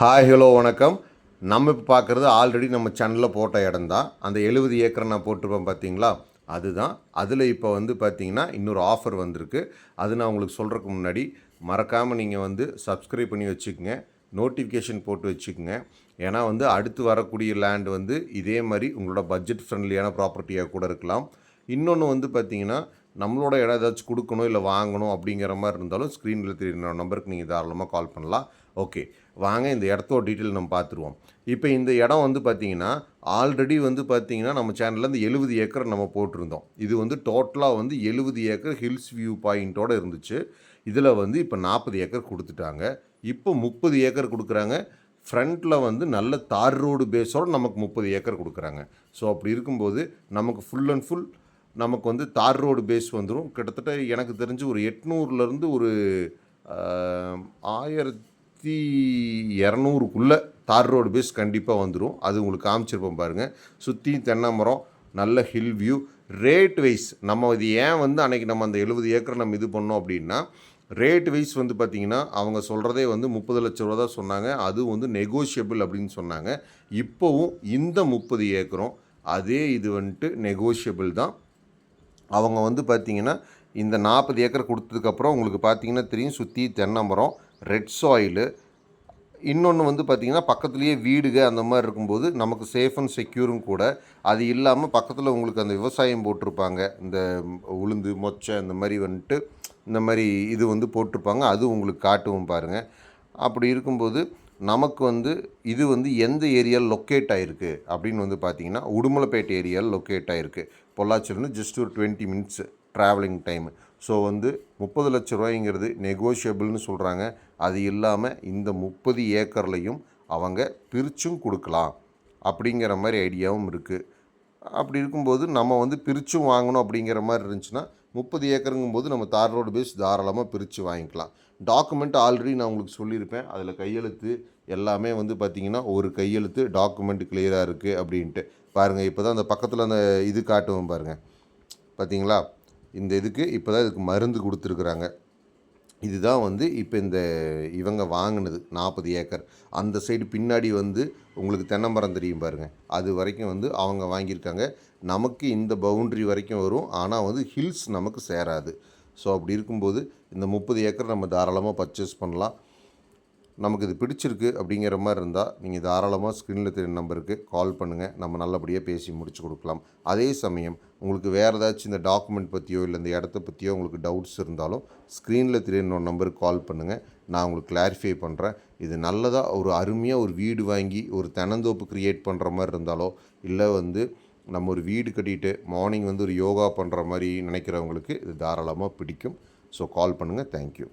Hi hello வணக்கம். நம்ம இப்போ பார்க்குறது ஆல்ரெடி நம்ம சேனலில் போட்ட இடம் தான். அந்த எழுபது ஏக்கர் நான் போட்டிருப்பேன் பார்த்தீங்களா? அதுதான். அதில் இப்போ வந்து பார்த்தீங்கன்னா இன்னொரு ஆஃபர் வந்திருக்கு. அது நான் உங்களுக்கு சொல்கிறதுக்கு முன்னாடி மறக்காமல் நீங்கள் வந்து சப்ஸ்கிரைப் பண்ணி வச்சுக்கோங்க. நோட்டிஃபிகேஷன் போட்டு வச்சுக்கோங்க. ஏன்னா வந்து அடுத்து வரக்கூடிய லேண்ட் வந்து இதே மாதிரி உங்களோட பட்ஜெட் ஃப்ரெண்ட்லியான ப்ராப்பர்ட்டியாக கூட இருக்கலாம். இன்னொன்று வந்து பார்த்தீங்கன்னா நம்மளோட இடம் ஏதாச்சும் கொடுக்கணும் இல்லை வாங்கணும் அப்படிங்கிற மாதிரி இருந்தாலும் ஸ்க்ரீனில் தெரியுற நம்பருக்கு நீங்கள் தாராளமாக கால் பண்ணலாம். ஓகே வாங்க இந்த இடத்தோட டீட்டெயில் நம்ம பார்த்துருவோம். இப்போ இந்த இடம் வந்து பார்த்தீங்கன்னா ஆல்ரெடி வந்து பார்த்தீங்கன்னா நம்ம சேனலில் இந்த எழுபது ஏக்கர் நம்ம போட்டிருந்தோம். இது வந்து டோட்டலாக வந்து எழுபது ஏக்கர் ஹில்ஸ் வியூ பாயிண்ட்டோடு இருந்துச்சு. இதில் வந்து இப்போ நாற்பது ஏக்கர் கொடுத்துட்டாங்க. இப்போ முப்பது ஏக்கர் கொடுக்குறாங்க. ஃப்ரண்ட்டில் வந்து நல்ல தார் ரோடு பேஸோடு நமக்கு முப்பது ஏக்கர் கொடுக்குறாங்க. ஸோ அப்படி இருக்கும்போது நமக்கு ஃபுல் அண்ட் ஃபுல் நமக்கு வந்து தார் ரோடு பேஸ் வந்துடும் கிட்டத்தட்ட எனக்கு தெரிஞ்சு ஒரு எட்நூறுலேருந்து ஒரு ஆயிரத்தி இரநூறுக்குள்ளே தார் ரோடு பேஸ் கண்டிப்பாக வந்துடும் அது உங்களுக்கு காமிச்சிருப்போம் பாருங்கள் சுற்றியும் தென்னை மரம் நல்ல ஹில் வியூ ரேட் வைஸ் நம்ம இது ஏன் வந்து அன்றைக்கி நம்ம அந்த எழுபது ஏக்கர் நம்ம இது பண்ணோம் அப்படின்னா ரேட் வைஸ் வந்து பார்த்திங்கன்னா அவங்க சொல்கிறதே வந்து முப்பது லட்ச ரூபா தான் சொன்னாங்க. அது வந்து நெகோஷியபிள் அப்படின்னு சொன்னாங்க. இப்போவும் இந்த முப்பது ஏக்கரும் அதே இது வந்துட்டு நெகோஷியபிள் தான். அவங்க வந்து பார்த்தீங்கன்னா இந்த நாற்பது ஏக்கர் கொடுத்ததுக்கப்புறம் உங்களுக்கு பார்த்தீங்கன்னா தெரியும் சுற்றி தென்னை மரம் ரெட் சாயிலு இன்னொன்று வந்து பார்த்திங்கன்னா பக்கத்துலேயே வீடுக அந்த மாதிரி இருக்கும்போது நமக்கு சேஃப் அண்ட் செக்யூரும் கூட. அது இல்லாமல் பக்கத்தில் உங்களுக்கு அந்த விவசாயம் போட்டிருப்பாங்க. இந்த உளுந்து மொச்சை இந்த மாதிரி வந்துட்டு இந்த மாதிரி இது வந்து போட்டிருப்பாங்க. அது உங்களுக்கு காட்டுவோம் பாருங்கள் அப்படி இருக்கும்போது நமக்கு வந்து இது வந்து எந்த ஏரியாவில் லொக்கேட் ஆகிருக்கு அப்படின்னு வந்து பார்த்தீங்கன்னா உடுமலைப்பேட்டை ஏரியாவில் லொக்கேட் ஆகிருக்கு பொள்ளாச்சியிலேருந்து ஜஸ்ட் ஒரு twenty minutes travelling time so வந்து முப்பது லட்ச ரூபாய்ங்கிறது நெகோஷியபிள்னு சொல்கிறாங்க அது இல்லாமல் இந்த முப்பது ஏக்கர்லையும் அவங்க பிரிச்சும் கொடுக்கலாம் அப்படிங்கிற மாதிரி ஐடியாவும் இருக்குது அப்படி இருக்கும்போது நம்ம வந்து பிரிச்சும் வாங்கணும் அப்படிங்கிற மாதிரி இருந்துச்சுன்னா முப்பது ஏக்கருங்கும் போது நம்ம தார் ரோடு பேஸ் தாராளமாக பிரித்து வாங்கிக்கலாம். டாக்குமெண்ட் ஆல்ரெடி நான் உங்களுக்கு சொல்லியிருப்பேன். அதில் கையெழுத்து எல்லாமே வந்து பார்த்திங்கன்னா ஒரு கையெழுத்து டாக்குமெண்ட் கிளியராக இருக்குது அப்படின்ட்டு. பாருங்கள் இப்போ தான் அந்த பக்கத்தில் அந்த இது காட்டுவோம் பாருங்கள் பார்த்தீங்களா இந்த இதுக்கு இப்போ தான் இதுக்கு மருந்து கொடுத்துருக்குறாங்க. இதுதான் வந்து இப்போ இந்த இவங்க வாங்கினது நாற்பது ஏக்கர். அந்த சைடு பின்னாடி வந்து உங்களுக்கு தென்னை மரம் தெரியும் பாருங்கள் அது வரைக்கும் வந்து அவங்க வாங்கியிருக்காங்க. நமக்கு இந்த பவுண்ட்ரி வரைக்கும் வரும். ஆனால் வந்து ஹில்ஸ் நமக்கு சேராது. ஸோ அப்படி இருக்கும்போது இந்த முப்பது ஏக்கர் நம்ம தாராளமாக பர்ச்சேஸ் பண்ணலாம். நமக்கு இது பிடிச்சிருக்கு அப்படிங்கிற மாதிரி இருந்தால் நீங்கள் தாராளமாக ஸ்க்ரீனில் தெரியும் நம்பருக்கு கால் பண்ணுங்கள் நம்ம நல்லபடியாக பேசி முடிச்சு கொடுக்கலாம். அதே சமயம் உங்களுக்கு வேறு ஏதாச்சும் இந்த டாக்குமெண்ட் பற்றியோ இல்லை இந்த இடத்த பற்றியோ உங்களுக்கு டவுட்ஸ் இருந்தாலும் ஸ்க்ரீனில் தெரியும் நம்பருக்கு கால் பண்ணுங்கள் நான் உங்களுக்கு கிளாரிஃபை பண்ணுறேன் இது நல்லதாக ஒரு அருமையாக ஒரு வீடு வாங்கி ஒரு தெனந்தோப்பு க்ரியேட் பண்ணுற மாதிரி இருந்தாலோ இல்லை வந்து நம்ம ஒரு வீடு கட்டிட்டு மார்னிங் வந்து ஒரு யோகா பண்ணுற மாதிரி நினைக்கிறவங்களுக்கு இது தாராளமாக பிடிக்கும். ஸோ கால் பண்ணுங்கள் தேங்க்யூ